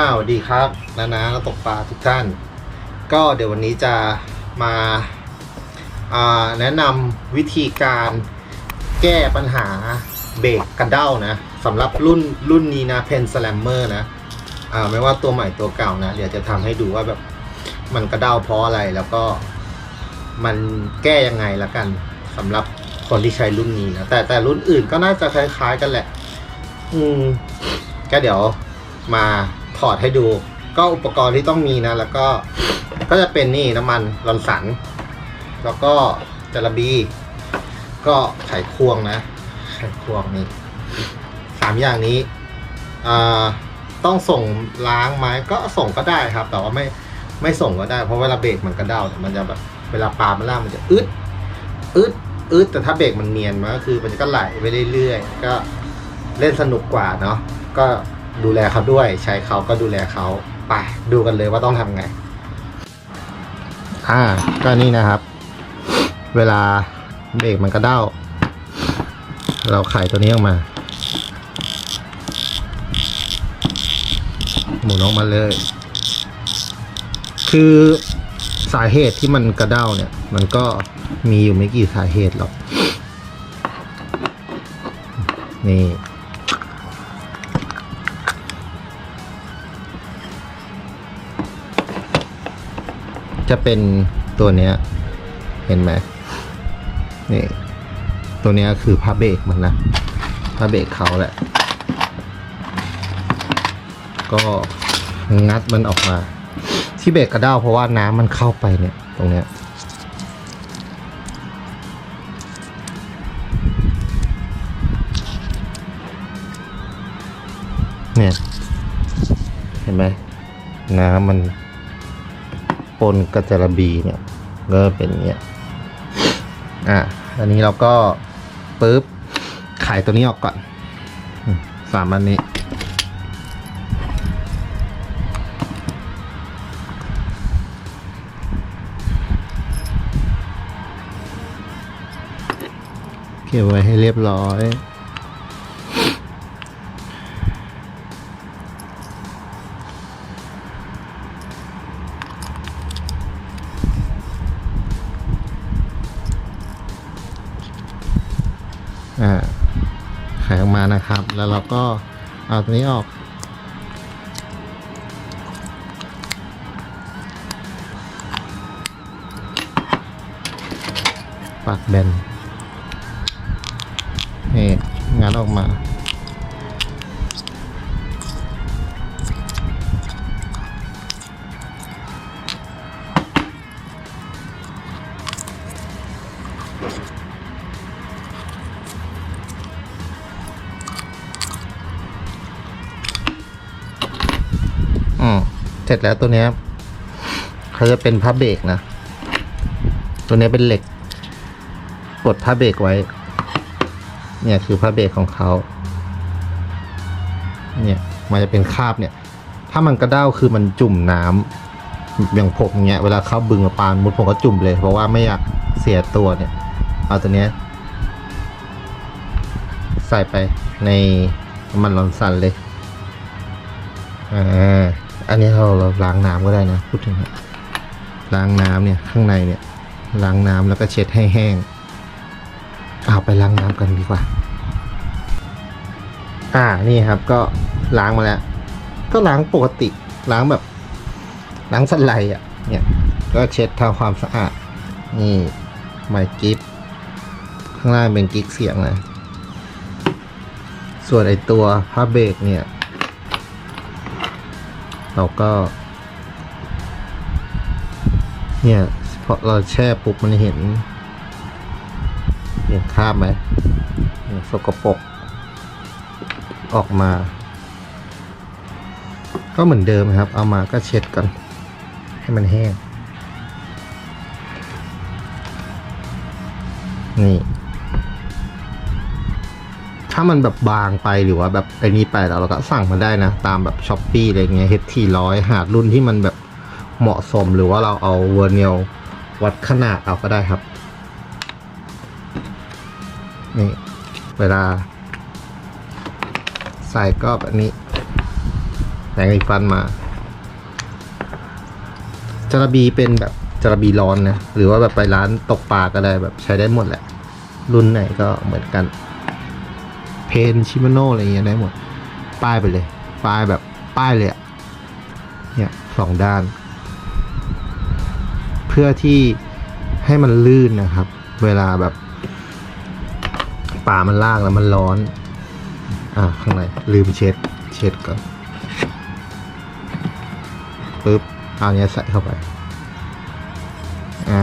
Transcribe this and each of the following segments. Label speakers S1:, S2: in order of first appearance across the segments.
S1: อ้าวดีครับนานานักตกปลาทุกท่าน ก็เดี๋ยววันนี้จะมาาแนะนำวิธีการแก้ปัญหาเบรกกระเด้านะสำหรับรุ่นรุ่นนี้นะเพนสแลมเมอร์นะอ่าไม่ว่าตัวใหม่ตัวเก่านะ เดี๋ยวจะทำให้ดูว่าแบบมันกระเด้าเพราะอะไรแล้วก็มันแก้ยังไงละกันสำหรับคนที่ใช้รุ่นนี้นะแต่แต่รุ่นอื่นก็น่าจะคล้ายๆกันแหละ อืมก็เดี๋ยวมา ถอดให้ดู ก็อุปกรณ์ที่ต้องมีนะ แล้วก็ก็จะเป็นนี่น้ำมันรอนสัน แล้วก็จาระบี ก็ไขควงนะ ไขควงนี่สามอย่างนี้ต้องส่งล้างไหมก็ส่งก็ได้ครับ แต่ว่าไม่ไม่ส่งก็ได้ เพราะเวลาเบรกมันกระเด้าเนี่ยมันจะแบบเวลาปามันล่างมันจะอึดอึดอึดแต่ถ้าเบรกมันเนียนมันก็คือมันก็ไหลไปเรื่อยๆก็เล่นสนุกกว่าเนาะก็ ดูแลเขาด้วย ใช้เขาก็ดูแลเขาไปดูกันเลยว่าต้องทำไง อ่า ก็นี่นะครับ เวลาเบรกมันกระเด้า เราไขตัวนี้ออกมา หมุนออกมาเลย คือสาเหตุที่มันกระเด้าเนี่ย มันก็มีอยู่ไม่กี่สาเหตุหรอก นี่ จะเป็นตัวเนี้ยเห็นไหมนี่ตัวเนี้ยคือผ้าเบรกมันนะผ้าเบรกเขาแหละ ก็งัดมันออกมา ที่เบรกกระเด้าเพราะว่าน้ำมันเข้าไปเนี่ย ตรงเนี้ยเนี่ย เห็นไหมน้ำมัน ปนกระจระบีเนี่ยก็เป็นอย่างเงี้ยอะอันนี้เราก็ปุ๊บขายตัวนี้ออกก่อนสามอันนี้ เก็บไว้ให้เรียบร้อยายออกมานะครับ แล้วเราก็เอาตัวนี้ออก ปากแบนนี่งานออกมา ร็จแล้วตัวเนี้ยเขาจะเป็นผ้าเบรกนะ ตัวนี้เป็นเหล็กกดผ้าเบรกไว้ เนี่ยคือผ้าเบรกของเขา เนี่ยมันจะเป็นคราบเนี่ย ถ้ามันกระเด้าคือมันจุ่มน้ำอย่างผมเนี้ยเวลาเข้าบึงปานมุดผมก็จุ่มเลย เพราะว่าไม่อยากเสียตัวเนี่ยเอาตัวเนี้ยใส่ไปในน้ำมันร้อนสันเลยอ่า อันนี้เราเราล้างน้ำก็ได้นะพูดถึงนะล้างน้ำเนี่ยข้างในเนี่ยล้างน้ำแล้วก็เช็ดให้แห้งเอาไปล้างน้ำกันดีกว่า อ่านี่ครับก็ล้างมาแล้ว ก็ล้างปกติล้างแบบล้างสไลด์อะเนี่ยก็เช็ดทำความสะอาด นี่ไมค์กิฟข้างล่างเป็นกิ๊กเสียงนะ ส่วนไอตัวผ้าเบรกเนี่ย เราก็ เนี่ยพอเราแช่ปุ๊บมันเห็นเห็นคราบไหมเนี่ยสกปรกออกมา ก็เหมือนเดิมครับ เอามาก็เช็ดกันให้มันแห้ง นี่ ถ้ามันแบบบางไปหรือว่าแบบไอ้นี้ไปแล้วเราก็สั่งมาได้นะ ตามแบบช้อปปี้อะไรเงี้ยเฮดทีร้อยหารุ่นที่มันแบบเหมาะสมหรือว่าเราเอาเวอร์เนียลวัดขนาดเอาก็ได้ครับนี่เวลา ใส่ก็แบบนี้ไปงอีฟันมาจระบีเป็นแบบจระบีร้อนนะ หรือว่าแบบไปร้านตกปลาก็ได้แบบใช้ได้หมดแหละ รุ่นไหนก็เหมือนกัน เพนชิมาโน่อะไรเงี้ยได้หมด ป้ายไปเลย ป้ายแบบป้ายเลยอะเนี่ยสองด้าน เพื่อที่ให้มันลื่นนะครับ เวลาแบบป่ามันล่ากแล้วมันร้อน อ่าข้างในลืมเช็ด เช็ดก่อนปึ๊บเอาเนี้ยใส่เข้าไป อ่า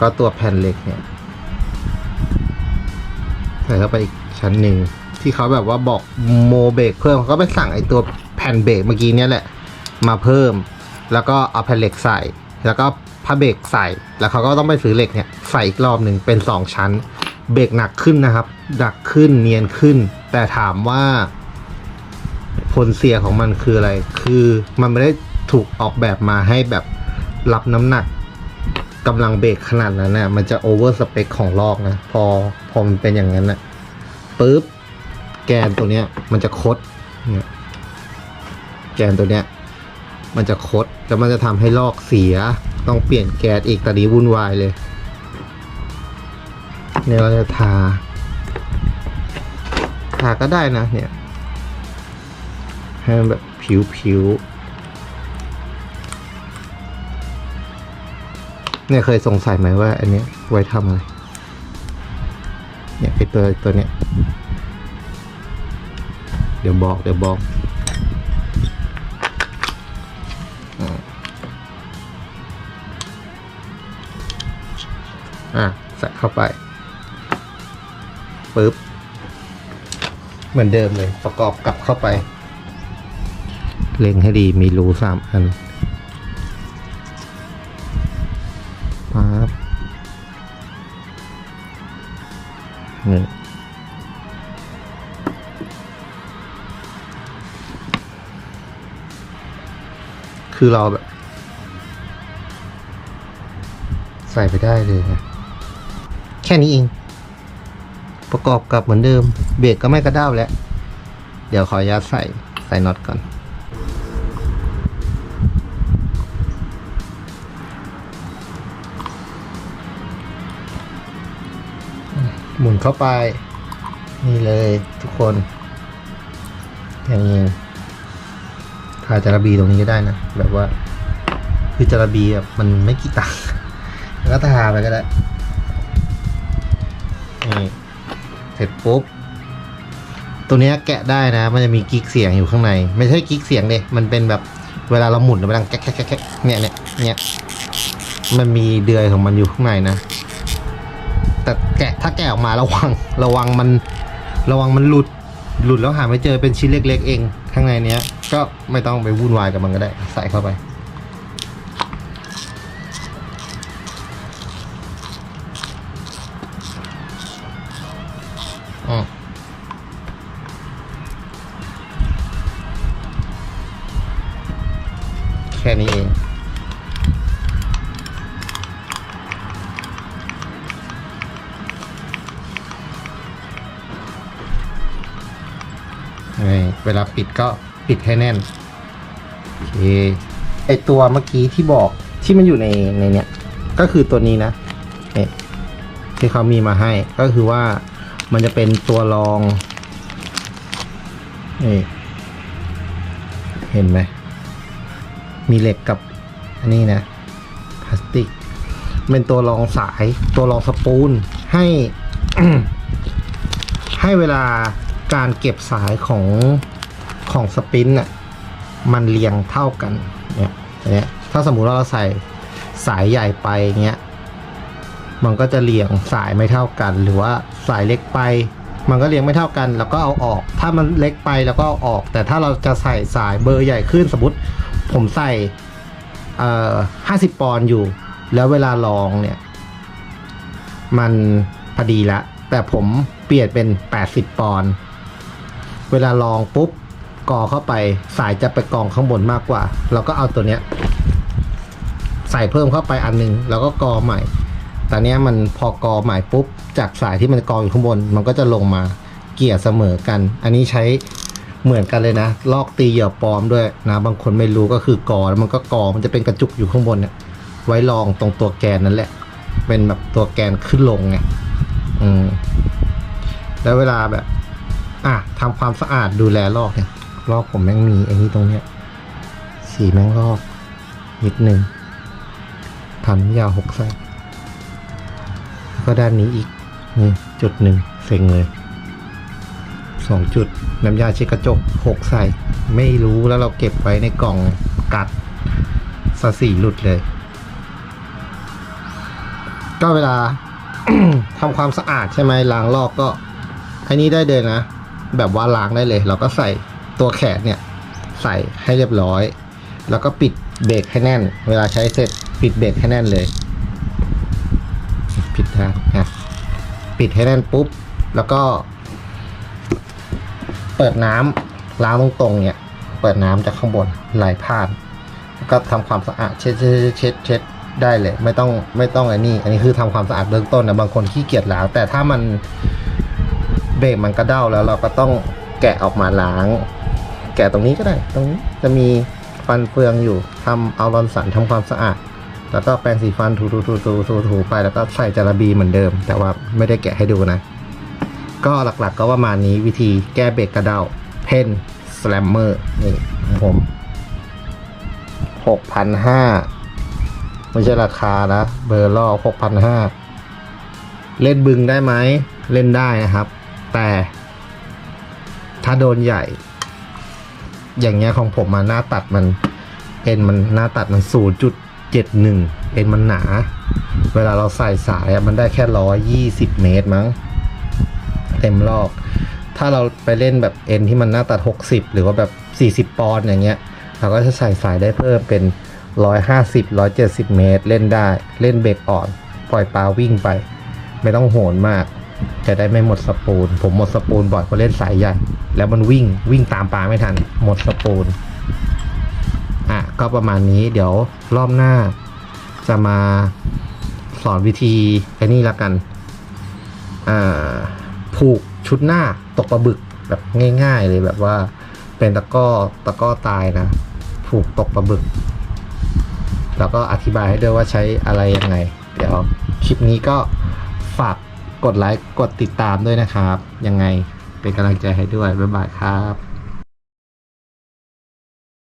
S1: ก็ตัวแผ่นเหล็กเนี่ย ใส่เข้าไปอีกชั้นหนึ่งที่เขาแบบว่าบอกโมเบรกเพิ่มเขาก็ไปสั่งไอตัวแผ่นเบรกเมื่อกี้เนี่ยแหละ มาเพิ่ม แล้วก็เอาแผ่นเหล็กใส่ แล้วก็ผ้าเบรกใส่แล้วเขาก็ต้องไปซื้อเหล็กเนี่ยใส่อีกรอบหนึ่งเป็นสองชั้น เบรกหนักขึ้นนะครับหนักขึ้นเนียนขึ้น แต่ถามว่า ผลเสียของมันคืออะไร คือมันไม่ได้ถูกออกแบบมาให้แบบรับน้ำหนัก กำลังเบรกขนาดนั้นนะมันจะโอเวอร์สเปคของลอกนะ พอพอมันเป็นอย่างนั้นน่ะปุ๊บแกนตัวเนี้ย มันจะคดเนี่ยแกนตัวเนี้ย มันจะคดแล้วมันจะทำให้ลอกเสีย ต้องเปลี่ยนแกนอีกตอนนี้วุ่นวายเลยเนี่ยเราจะทา ทาก็ได้นะเนี่ยให้มันแบบผิวผิว เนี่ยเคยสงสัยไหมว่าอันนี้ไว้ทำอะไร เนี่ยไอตัวตัวเนี้ย เดี๋ยวบอก เดี๋ยวบอกอ่าอะใส่เข้าไปปึ๊บ เหมือนเดิมเลยประกอบกลับเข้าไป เล็งให้ดีมีรูสามอัน นี่คือเราแบบ ใส่ไปได้เลยนะ แค่นี้เอง ประกอบกับเหมือนเดิม เบรกก็ไม่กระด้าวแล้ว เดี๋ยวขออนุญาตใส่ใส่น็อตก่อน เข้าไป นี่เลยทุกคนอย่างนี้ทาจาระบีตรงนี้ก็ได้นะ แบบว่า คือจาระบีแบบมันไม่กี่ตังค์แล้วก็ทาไปก็ได้นี่เสร็จปุ๊บตัวเนี้ยแกะได้นะ มันจะมีกิ๊กเสียงอยู่ข้างใน ไม่ใช่กิ๊กเสียงเลยมันเป็นแบบเวลาเราหมุนมันดังแก๊กแก๊กแก๊กแก๊กเนี่ยเนี่ยเนี่ยมันมีเดือยของมันอยู่ข้างในนะ แต่แกะถ้าแกะออกมาระวังระวังมันระวังมันหลุดหลุดแล้วหาไม่เจอเป็นชิ้นเล็ก ๆ เอง ข้างในเนี้ยก็ไม่ต้องไปวุ่นวายกับมันก็ได้ ใส่เข้าไป เวลาปิดก็ปิดให้แน่นโอเคไอตัวเมื่อกี้ที่บอกที่มันอยู่ในในเนี้ยก็คือตัวนี้นะเนี่ยที่เขามีมาให้ก็คือว่ามันจะเป็นตัวรองนี่เห็นไหมมีเหล็กกับอันนี้นะพลาสติก เป็นตัวรองสายตัวรองสปูลให้ ให้เวลา การเก็บสายของของสปินน่ะมันเรียงเท่ากันเนี่ยเนี้ยถ้าสมมุติว่าเราใส่สายใหญ่ไปเงี้ยมันก็จะเรียงสายไม่เท่ากัน หรือว่าสายเล็กไป มันก็เรียงไม่เท่ากัน แล้วก็เอาออก ถ้ามันเล็กไปแล้วก็เอาออก แต่ถ้าเราจะใส่สายเบอร์ใหญ่ขึ้นสมมติผมใส่เอ่อห้าสิบปอนด์อยู่ แล้วเวลาลองเนี่ย มันพอดีละแต่ผมเปลี่ยนเป็นแปดสิบปอนด์ เวลาลองปุ๊บกอเข้าไปสายจะไปกองข้างบนมากกว่า เราก็เอาตัวเนี้ยใส่เพิ่มเข้าไปอันหนึง แล้วก็กอใหม่ต่เนี้มันพอกอใหม่ปุ๊บ จากสายที่มันกออยู่ข้างบน มันก็จะลงมาเกี่ยเสมอกัน อันนี้ใช้เหมือนกันเลยนะ ลอกตีเหยื่อปลอมด้วยนะ บางคนไม่รู้ก็คือกอแล้วมันก็กอมันจะเป็นกระจุกอยู่ข้างบนเนี่ยไว้รองตรงตัวแกนนั่นแหละ เป็นแบบตัวแกนขึ้นลงไงอืมแล้วเวลาแบบ อะทำความสะอาดดูแลลอกเนี่ยลอกผมแม่งมีไอ้นี่ตรงเนี้ยสีแม่งลอกนิดนึงพันยาวหกไส้แล้วก็ด้านนี้อีกนี่จุดหนึ่งเซ็งเลยสองจุดน้ำยาเช็ดกระจกหกใส่ ไม่รู้แล้วเราเก็บไว้ในกล่องกัดสสีหลุดเลย ก็เวลาทำความสะอาดใช่ไหมล้างลอกก็อันนี้ได้เลยนะ แบบว่าล้างได้เลย เราก็ใส่ตัวแขนเนี่ยใส่ให้เรียบร้อย แล้วก็ปิดเบรกให้แน่น เวลาใช้เสร็จปิดเบรกให้แน่นเลย ปิดทางนะปิดให้แน่นปุ๊บ แล้วก็ เปิดน้ำล้างตรงๆเนี่ย เปิดน้ำจากข้างบนไหลผ่าน แล้วก็ทำความสะอาดเช็ดเช็ดเช็ดเช็ดได้เลย ไม่ต้องไม่ต้องไอ้นี่ อันนี้คือทำความสะอาดเบื้องต้นนะบางคนขี้เกียจล้างแต่ถ้ามัน เบรกมันกระเด้าแล้วเราก็ต้องแกะออกมาล้าง แกะตรงนี้ก็ได้ ตรงนี้จะมีฟันเฟืองอยู่ทำเอารอนสันทำความสะอาด แล้วก็แปรงสีฟันถูถูถูถูถูถูไปแล้วก็ใส่จาระบีเหมือนเดิม แต่ว่าไม่ได้แกะให้ดูนะ ก็หลักๆก็ประมาณนี้วิธีแก้เบรกกระเด้าเพนสแลมเมอร์นี่ผมหกพันห้าไม่ใช่ราคานะ เบอร์ล่อหกพันห้าเล่นบึงได้ไหม เล่นได้นะครับ แต่ถ้าโดนใหญ่ อย่างเงี้ยของผมมาหน้าตัดมัน เอ็นมันหน้าตัดมันศูนย์จุดเจ็ดหนึ่งเอ็นมันหนา เวลาเราใส่สายมันได้แค่ร้อยยี่สิบเมตรมั้ง เต็มรอบ ถ้าเราไปเล่นแบบเอ็นที่มันหน้าตัด60หรือว่าแบบ40ปอนด์อย่างเงี้ย เราก็จะใส่สายได้เพิ่มเป็น150 170เมตร เล่นได้เล่นเบรกอ่อน ปล่อยปลาวิ่งไป ไม่ต้องโหนมาก จะได้ไม่หมดสปูลผมหมดสปูลบ่อยเพราะเล่นสายใหญ่ แล้วมันวิ่งวิ่งตามปลาไม่ทัน หมดสปูลอะ ก็ประมาณนี้เดี๋ยวรอบหน้า จะมาสอนวิธีไอ้นี่ละกันผูกชุดหน้าตกปลาบึกแบบง่าย ๆ เลยแบบว่า เป็นตะก้อตะก้อตายนะ ผูกตกปลาบึก แล้วก็อธิบายให้ด้วยว่าใช้อะไรยังไง เดี๋ยวคลิปนี้ก็ฝาก กดไลค์กดติดตามด้วยนะครับ ยังไงเป็นกำลังใจให้ด้วย บ๊ายบายครับ